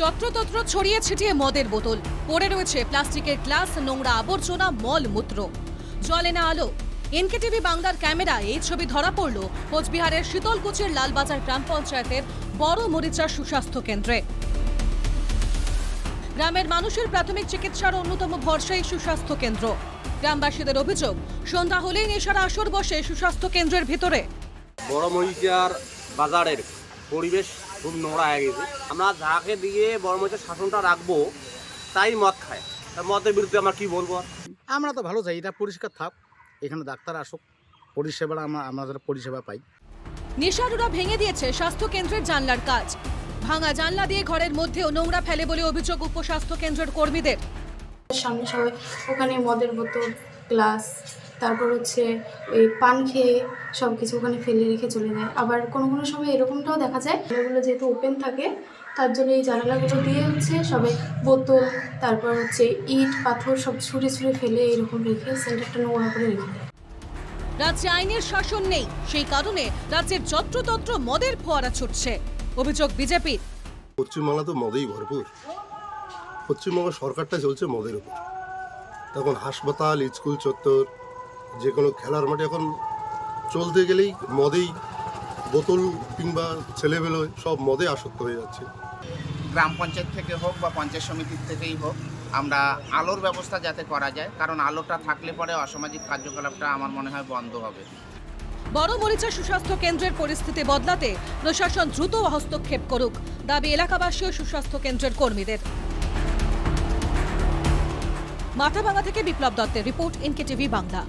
যত্রতত্র ছড়িয়ে ছিটিয়ে মদের বোতল। পড়ে রয়েছে প্লাস্টিকের গ্লাস, নোংরা আবর্জনা মল মূত্র জলে না আলো। এনকেটিভি বাংলার ক্যামেরায় এই ছবি ধরা পড়ল কোচবিহারের শীতলকুচির লালবাজার গ্রাম পঞ্চায়েতের বড় মরিচার সুস্বাস্থ্য কেন্দ্রে। গ্রামের মানুষের প্রাথমিক চিকিৎসার অন্যতম ভরসা এই সুস্বাস্থ্য কেন্দ্র। গ্রামবাসীদের অভিযোগ, সন্ধ্যা হলেই নেশার আসর বসে সুস্বাস্থ্য কেন্দ্রের ভিতরে। বড় মরিচার বাজারের পরিবেশ খুব নোংরা হয়ে গেছে। আমরা যাকে দিয়ে বড় মরিচার শাসনটা রাখব তাই মদ খায়। তা মদের বিরুদ্ধে আমরা কি বলব? আমরা তো ভালো চাই এটা পরিষ্কার থাক। এখানে ডাক্তার আসুক পরিষেবা আমরা আমাদের পরিষেবা পাই। নেশারুরা ভেঙে দিয়েছে স্বাস্থ্য কেন্দ্রের জানলার কাজ। ভাঙা জানলা দিয়ে ঘরের মধ্যেও নোংরা ফেলে বলে অভিযোগ উপস্বাস্থ্য কেন্দ্রের কর্মীদের। সামনে সবাই ওখানে মদের বোতল গ্লাস তারপর হচ্ছে ওই পান খেয়ে সব কিছু ওখানে ফেলে রেখে চলে যায়। আবার কোনো কোনো সময় এরকমটাও দেখা যায় জানালাগুলো যেহেতু ওপেন থাকে তার জন্য এই জানালাগুলো দিয়ে হচ্ছে সবাই বোতল তারপর হচ্ছে ইট পাথর সব ছুঁড়ে ছুঁড়ে ফেলে এরকম রেখে সেন্টারটা নোংরা করে রেখে দেয়। রাজ্যে আইনের শাসন নেই সেই কারণে রাজ্যের যত্রতত্র মদের ফোয়ারা ছুটছে। অভিযোগ বিজেপির। পশ্চিমবাংলা তো মদেই ভরপুর। পশ্চিমবঙ্গ সরকারটা চলছে মদের উপর। তখন হাসপাতাল স্কুল চত্বর যে কোনো খেলার মাঠে এখন চলতে গেলেই মদেই বোতল কিংবা ছেলেবেলো সব মদে আসক্ত হয়ে যাচ্ছে। গ্রাম পঞ্চায়েত থেকে হোক বা পঞ্চায়েত সমিতির থেকেই হোক আমরা আলোর ব্যবস্থা যাতে করা যায় কারণ আলোটা থাকলে পরে অসামাজিক কার্যকলাপটা আমার মনে হয় বন্ধ হবে। বড় মরিচা সুস্বাস্থ্য কেন্দ্রের পরিস্থিতি বদলাতে প্রশাসন দ্রুত হস্তক্ষেপ করুক দাবি এলাকাবাসী ও সুস্বাস্থ্য কেন্দ্রের কর্মীদের। মাথাভাঙা থেকে বিপ্লব দত্তের রিপোর্ট এনকে টিভি বাংলা।